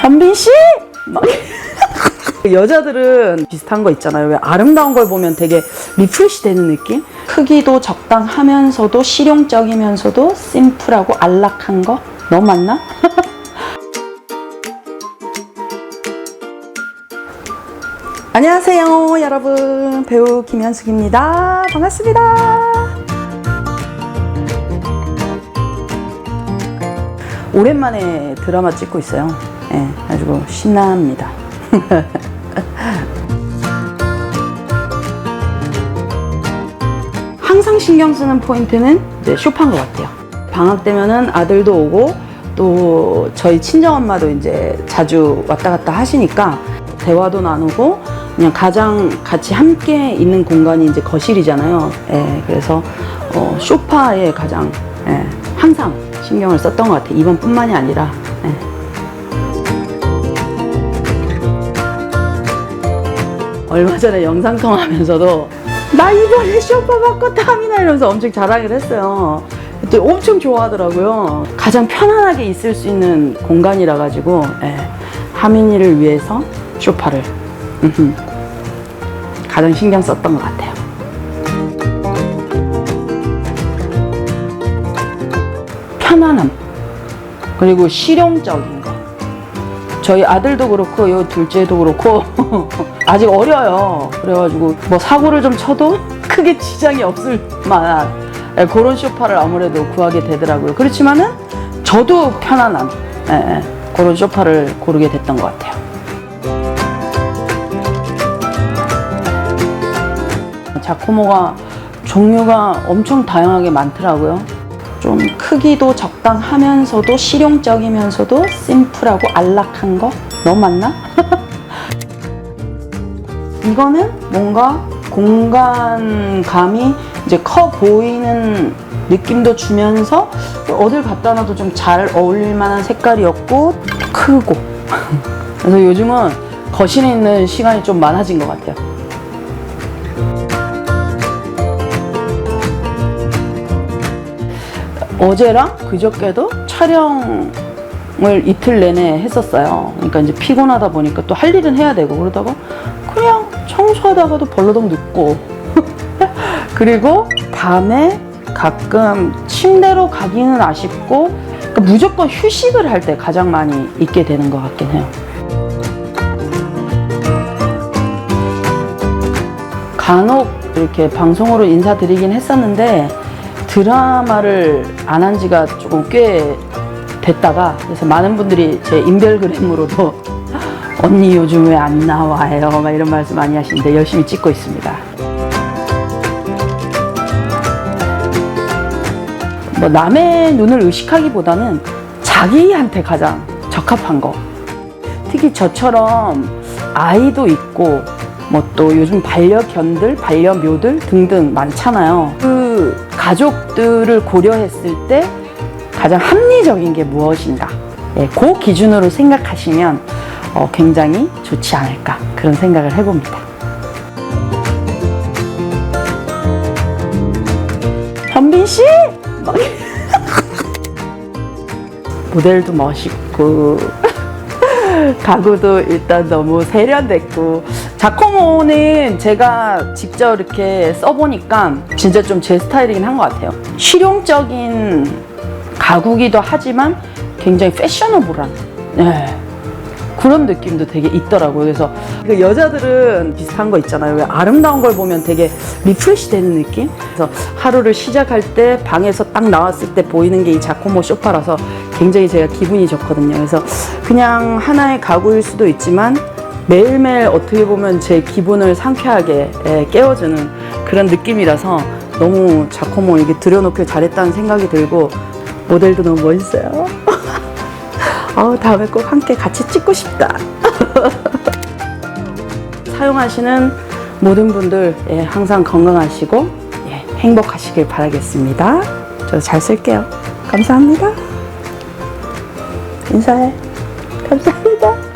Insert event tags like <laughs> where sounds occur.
현빈 씨! 막 <laughs> 여자들은 비슷한 거 있잖아요. 왜 아름다운 걸 보면 되게 리프레시 되는 느낌? 크기도 적당하면서도 실용적이면서도 심플하고 안락한 거? 너무 맞나? <laughs> 안녕하세요, 여러분. 배우 김현숙입니다. 반갑습니다. 오랜만에 드라마 찍고 있어요. 예, 가지고 신납니다. <laughs> 항상 신경 쓰는 포인트는 이제 쇼파인 것 같아요. 방학 때면은 아들도 오고 또 저희 친정엄마도 이제 자주 왔다 갔다 하시니까 대화도 나누고 그냥 가장 같이 함께 있는 공간이 이제 거실이잖아요. 예, 그래서 어, 쇼파에 가장 예, 항상 신경을 썼던 것 같아요. 이번뿐만이 아니라. 예. 얼마 전에 영상 통화하면서도 나 이번에 쇼파 바꿨다 하미나 이러면서 엄청 자랑을 했어요. 그때 엄청 좋아하더라고요. 가장 편안하게 있을 수 있는 공간이라 가지고 예, 하민이를 위해서 쇼파를 가장 신경 썼던 것 같아요. 편안함 그리고 실용적인 거. 저희 아들도 그렇고 요 둘째도 그렇고 <laughs> 아직 어려요. 그래가지고 뭐 사고를 좀 쳐도 크게 지장이 없을 만한 예, 그런 소파를 아무래도 구하게 되더라고요. 그렇지만은 저도 편안한 예, 예, 그런 소파를 고르게 됐던 것 같아요. 자코모가 종류가 엄청 다양하게 많더라고요. 좀 크기도 적당하면서도 실용적이면서도 심플하고 안락한 거 너무 맞나? <laughs> 이거는 뭔가 공간감이 이제 커 보이는 느낌도 주면서 어딜 갖다 놔도 좀 잘 어울릴 만한 색깔이었고 크고 <laughs> 그래서 요즘은 거실에 있는 시간이 좀 많아진 것 같아요. 어제랑 그저께도 촬영을 이틀 내내 했었어요. 그러니까 이제 피곤하다 보니까 또 할 일은 해야 되고 그러다가 그냥 청소하다가도 벌러덩 눕고 <laughs> 그리고 밤에 가끔 침대로 가기는 아쉽고 그러니까 무조건 휴식을 할 때 가장 많이 있게 되는 것 같긴 해요. 간혹 이렇게 방송으로 인사드리긴 했었는데 드라마를 안 한 지가 조금 꽤 됐다가 그래서 많은 분들이 제 인별그램으로도 <laughs> 언니 요즘 왜 안 나와요? 막 이런 말씀 많이 하시는데 열심히 찍고 있습니다. 뭐 남의 눈을 의식하기보다는 자기한테 가장 적합한 거. 특히 저처럼 아이도 있고 뭐 또 요즘 반려견들, 반려묘들 등등 많잖아요. 그 가족들을 고려했을 때 가장 합리적인 게 무엇인가? 예, 그 기준으로 생각하시면 어, 굉장히 좋지 않을까 그런 생각을 해봅니다. 현빈 씨, 막 <laughs> 모델도 멋있고 <laughs> 가구도 일단 너무 세련됐고 자코모는 제가 직접 이렇게 써보니까 진짜 좀 제 스타일이긴 한 것 같아요. 실용적인 가구기도 하지만 굉장히 패셔너블한 네. 그런 느낌도 되게 있더라고요. 그래서 그 여자들은 비슷한 거 있잖아요. 왜 아름다운 걸 보면 되게 리프레시 되는 느낌? 그래서 하루를 시작할 때 방에서 딱 나왔을 때 보이는 게 이 자코모 쇼파라서 굉장히 제가 기분이 좋거든요. 그래서 그냥 하나의 가구일 수도 있지만 매일매일 어떻게 보면 제 기분을 상쾌하게 예, 깨워주는 그런 느낌이라서 너무 자코모 이게 들여놓길 잘했다는 생각이 들고 모델도 너무 멋있어요. <laughs> 어, 다음에 꼭 함께 같이 찍고 싶다. <laughs> 사용하시는 모든 분들 예, 항상 건강하시고 예, 행복하시길 바라겠습니다. 저도 잘 쓸게요. 감사합니다. 인사해. 감사합니다.